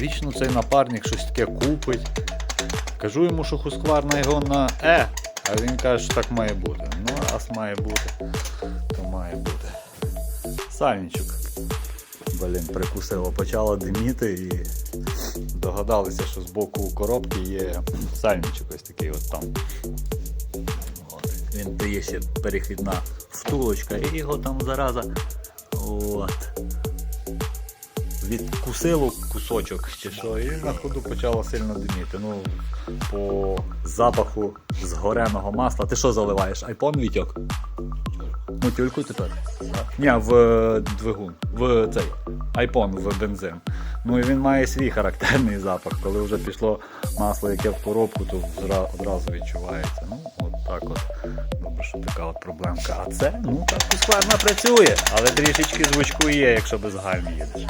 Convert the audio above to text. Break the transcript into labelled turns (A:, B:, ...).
A: Вічно цей напарник щось таке купить. Кажу йому, що Хускварна його на Е, а він каже, що так має бути. Ну, раз має бути, то має бути. Сальничок. Блін, прикусило, почало диміти і догадалися, що з боку коробки є сальничок ось такий от там. От. Він дає ще перехідна втулочка і його там зараза. От. Відкусило кусочок чи що, і на ходу почало сильно диміти. Ну, по запаху згореного масла. Ти що заливаєш? Айпон Вітьок? Ну, тюльку тепер. Ні, в е, двигун, в цей айпон в бензин. Ну і він має свій характерний запах. Коли вже пішло масло, яке в коробку, то одразу відчувається. Ну, така от проблемка. А це, ну так складно працює, але трішечки звучку є, якщо без гальм їдеш.